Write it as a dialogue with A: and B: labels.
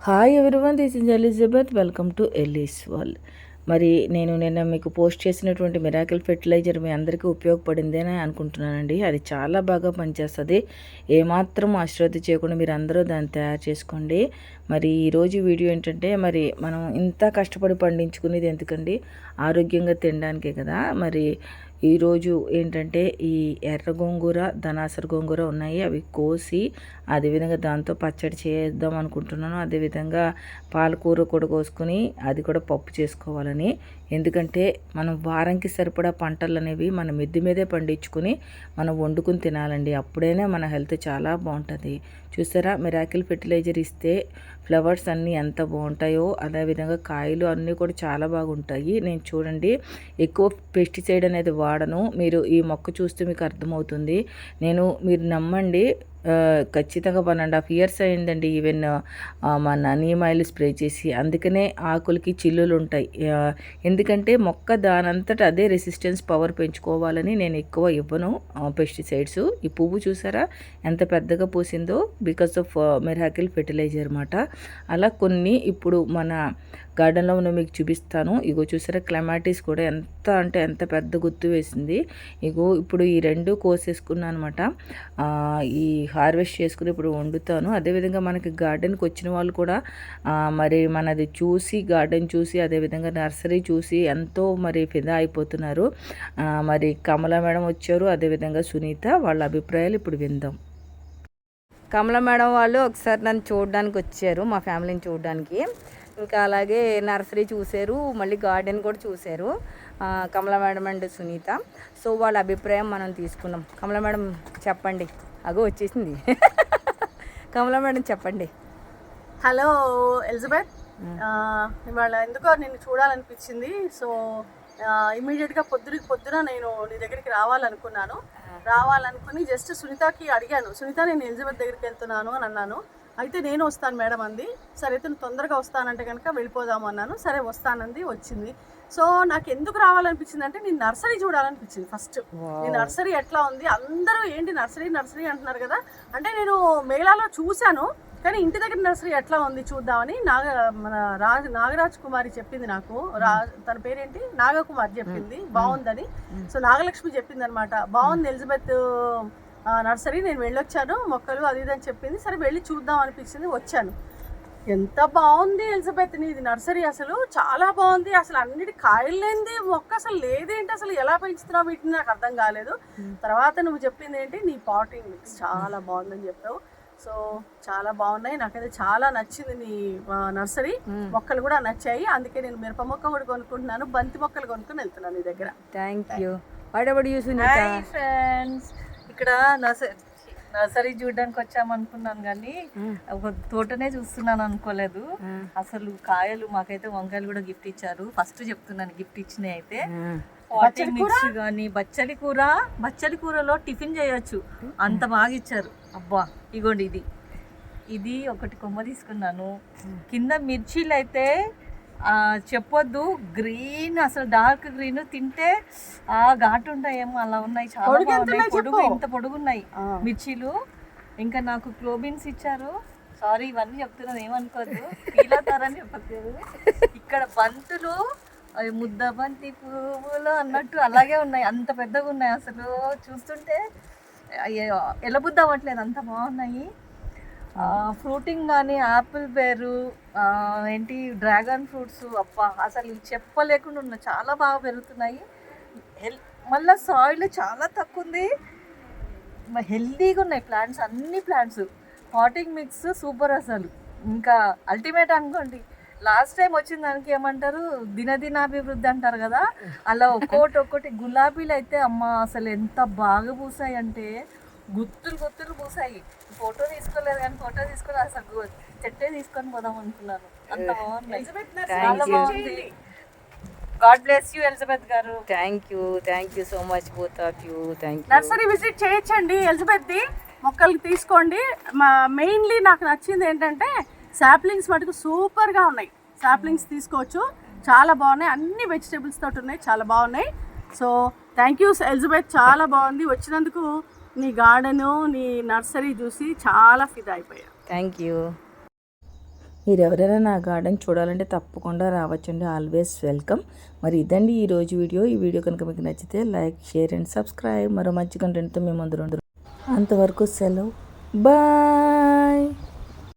A: Hi everyone this is Elizabeth welcome to Eli's wall మరి నేను నిన్న మీకు పోస్ట్ చేసినటువంటి మిరాకిల్ ఫెర్టిలైజర్ మీ అందరికీ ఉపయోగపడిందని అనుకుంటున్నానండి. అది చాలా బాగా పనిచేస్తుంది. ఏమాత్రం అశ్రద్ధ చేయకుండా మీరు అందరూ దాన్ని తయారు చేసుకోండి. మరి ఈరోజు వీడియో ఏంటంటే మరి మనం ఇంత కష్టపడి పండించుకునేది ఎందుకండి? ఆరోగ్యంగా తినడానికే కదా. మరి ఈరోజు ఏంటంటే ఈ ఎర్ర గోంగూర ధనాసర గోంగూర ఉన్నాయి. అవి కోసి అదేవిధంగా దాంతో పచ్చడి చేద్దాం అనుకుంటున్నాను. అదేవిధంగా పాలకూర కూడా కోసుకొని అది కూడా పప్పు చేసుకోవాలని ఎందుకంటే మనం వారంకి సరిపడా పంటలు అనేవి మన మిద్ది మీదే పండించుకొని మనం వండుకుని తినాలండి. అప్పుడైనా మన హెల్త్ చాలా బాగుంటుంది. చూసారా? మిరాకిల్ ఫెర్టిలైజర్ ఇస్తే ఫ్లవర్స్ అన్నీ ఎంత బాగుంటాయో అదేవిధంగా కాయలు అన్నీ కూడా చాలా బాగుంటాయి. నేను చూడండి ఎక్కువ పెస్టిసైడ్ అనేది వాడను. మీరు ఈ మొక్క చూస్తే మీకు అర్థమవుతుంది. నేను మీరు నమ్మండి ఖచ్చితంగా వన్ అండ్ హాఫ్ ఇయర్స్ అయిందండి. ఈవెన్ మన నీమ్ ఆయిల్ స్ప్రే చేసి అందుకనే ఆకులకి చిల్లులు ఉంటాయి. ఎందుకంటే మొక్క దానంతట అదే రెసిస్టెన్స్ పవర్ పెంచుకోవాలని నేను ఎక్కువ ఇవ్వను. పెస్టిసైడ్స్. ఈ పువ్వు చూసారా? ఎంత పెద్దగా పూసిందో బికాస్ ఆఫ్ మెరాకిల్ ఫెర్టిలైజర్ అనమాట అలా కొన్ని ఇప్పుడు మన గార్డెన్లో ఉన్న మీకు చూపిస్తాను. ఇగో చూసారా? క్లమాటిస్ కూడా ఎంత అంటే ఎంత పెద్ద గుర్తు వేసింది. ఇగో ఇప్పుడు ఈ రెండు కోసేసుకున్నాను అనమాట ఈ హార్వెస్ట్ చేసుకుని ఇప్పుడు వండుతాను. అదేవిధంగా మనకి గార్డెన్కి వచ్చిన వాళ్ళు కూడా మరి మనది చూసి గార్డెన్ చూసి అదేవిధంగా నర్సరీ చూసి ఎంతో మరి ఫిదా అయిపోతున్నారు. మరి కమల మేడం వచ్చారు. అదేవిధంగా సునీత వాళ్ళ అభిప్రాయాలు ఇప్పుడు విందాం. కమల మేడం వాళ్ళు ఒకసారి నన్ను చూడడానికి వచ్చారు మా ఫ్యామిలీని చూడడానికి. ఇంకా అలాగే నర్సరీ చూశారు మళ్ళీ గార్డెన్ కూడా చూశారు Kamala madam and Sunitha. So వాళ్ళ అభిప్రాయం మనం తీసుకున్నాం కమల మేడం చెప్పండి. అగో వచ్చేసింది. కమల మేడం చెప్పండి.
B: Hello Elizabeth. ఇవాళ ఎందుకో నిన్ను చూడాలనిపించింది. సో ఇమీడియట్గా పొద్దున పొద్దున నేను నీ దగ్గరికి రావాలనుకున్నాను. రావాలనుకుని జస్ట్ సునీతకి అడిగాను. సునీత నేను ఎలిజబెత్ దగ్గరికి వెళ్తున్నాను అని అన్నాను. అయితే నేను వస్తాను మేడం అంది. సరే అయితే నువ్వు తొందరగా వస్తానంటే కనుక వెళ్ళిపోదాము అన్నాను. సరే వస్తానంది వచ్చింది. సో నాకు ఎందుకు రావాలనిపించింది అంటే నేను నర్సరీ చూడాలనిపించింది ఫస్ట్. ఈ నర్సరీ ఎట్లా ఉంది? అందరూ ఏంటి నర్సరీ నర్సరీ అంటున్నారు కదా? అంటే నేను మేళాలో చూశాను కానీ ఇంటి దగ్గర నర్సరీ ఎట్లా ఉంది చూద్దామని నాగ మన రాజ్ నాగరాజ్ కుమారి చెప్పింది నాకు. రా తన పేరేంటి? నాగకుమారి చెప్పింది. బాగుందని. సో నాగలక్ష్మి చెప్పింది అనమాట బాగుంది ఎలిజబెత్. నర్సరీ నేను వెళ్ళొచ్చాను మొక్కలు అది ఇది అని చెప్పింది. సరే వెళ్ళి చూద్దాం అనిపించింది వచ్చాను. ఎంత బాగుంది ఎలిజబెత్ నీది నర్సరీ అసలు. చాలా బాగుంది. అసలు అన్నిటి కాయలు లేనిది మొక్క అసలు లేదేంటి? అసలు ఎలా పెంచుతున్నావు వీటిని? నాకు అర్థం కాలేదు. తర్వాత నువ్వు చెప్పింది ఏంటి? నీ పాటింగ్ మిక్స్ చాలా బాగుందని చెప్పావు. సో చాలా బాగున్నాయి. నాకైతే చాలా నచ్చింది నీ నర్సరీ. మొక్కలు కూడా నచ్చాయి. అందుకే నేను మిరప మొక్క కూడా కొనుక్కుంటున్నాను. బంతి మొక్కలు కొనుక్కొని వెళ్తున్నాను నీ దగ్గర.
A: Thank you what about you
C: friends ఇక్కడ నర్సరీ నర్సరీ చూడడానికి వచ్చామనుకున్నాను కానీ ఒక తోటనే చూస్తున్నాను అనుకోలేదు. అసలు కాయలు మాకైతే వంకాయలు కూడా గిఫ్ట్ ఇచ్చారు. ఫస్ట్ చెప్తున్నాను గిఫ్ట్ ఇచ్చినాయి అయితే. మిక్స్ కానీ బచ్చలి కూర బచ్చలి కూరలో టిఫిన్ చేయొచ్చు. అంత బాగా ఇచ్చారు. అబ్బా ఇగోండి ఇది. ఇది ఒకటి కొమ్మ తీసుకున్నాను. కింద మిర్చీలు అయితే చెప్పొద్దు. గ్రీన్ అసలు డార్క్ గ్రీన్ తింటే ఆ ఘాటు ఉంటాయేమో అలా ఉన్నాయి. చాలా బాగున్నాయి. పొడుగు. ఇంత పొడుగున్నాయి. మిర్చీలు ఇంకా నాకు క్లోబిన్స్ ఇచ్చారు. సారీ ఇవన్నీ చెప్తున్నాను ఏమనుకోవద్దు ఫీల్ అవుతారని చెప్పట్లేదు. ఇక్కడ బంతులు అవి ముద్ద బంతి పువ్వులు అన్నట్టు అలాగే ఉన్నాయి. అంత పెద్దగా ఉన్నాయి అసలు. చూస్తుంటే అయ్యో ఎలబుద్ద అవ్వట్లేదు. అంత బాగున్నాయి. ఫ్రూటింగ్ కానీ యాపిల్ బేరు ఏంటి డ్రాగన్ ఫ్రూట్స్ అప్ప అసలు చెప్పలేకుండా ఉన్న చాలా బాగా పెరుగుతున్నాయి. హెల్ మళ్ళీ సాయిల్ చాలా తక్కువ ఉంది హెల్దీగా ఉన్నాయి ప్లాంట్స్ అన్ని ప్లాంట్స్. పాటింగ్ మిక్స్ సూపర్ అసలు. ఇంకా అల్టిమేట్ అనుకోండి లాస్ట్ టైం వచ్చిన దానికి ఏమంటారు దినదినాభివృద్ధి అంటారు కదా అలా ఒక్కోటి ఒక్కోటి గులాబీలు అయితే అమ్మ అసలు ఎంత బాగా పూసాయి అంటే గుత్తులు గుత్తులు పూసాయి. ఫోటో తీసుకోలేదు కానీ ఫోటో తీసుకొని అసలు చెట్టే తీసుకొని పోదాం అనుకున్నాను. అంత బాగుంది. God bless you Elizabeth garu.
A: Thank you thank you so much both of you thank you
B: nursery visit చేయొచ్చండి ఎలిజబెత్ది మొక్కలు తీసుకోండి. మా మెయిన్లీ నాకు నచ్చింది ఏంటంటే సాప్లింగ్స్ మటుకు సూపర్గా ఉన్నాయి. సాప్లింగ్స్ తీసుకోవచ్చు. చాలా బాగున్నాయి. అన్ని వెజిటేబుల్స్ తోటి ఉన్నాయి. చాలా బాగున్నాయి. సో థ్యాంక్ యూ ఎలిజబెత్ చాలా బాగుంది. వచ్చినందుకు నీ గార్డెను నీ నర్సరీ చూసి చాలా ఫిదా అయిపోయా.
A: థ్యాంక్ యూ మీరు ఎవరైనా నా గార్డెన్ చూడాలంటే తప్పకుండా రావచ్చండి. ఆల్వేస్ వెల్కమ్ మరి ఇదండి ఈరోజు వీడియో. ఈ వీడియో కనుక మీకు నచ్చితే లైక్ షేర్ అండ్ సబ్స్క్రైబ్. మరో మంచి కంటెంట్తో మేము అందరూ అంతవరకు సెలవు. బాయ్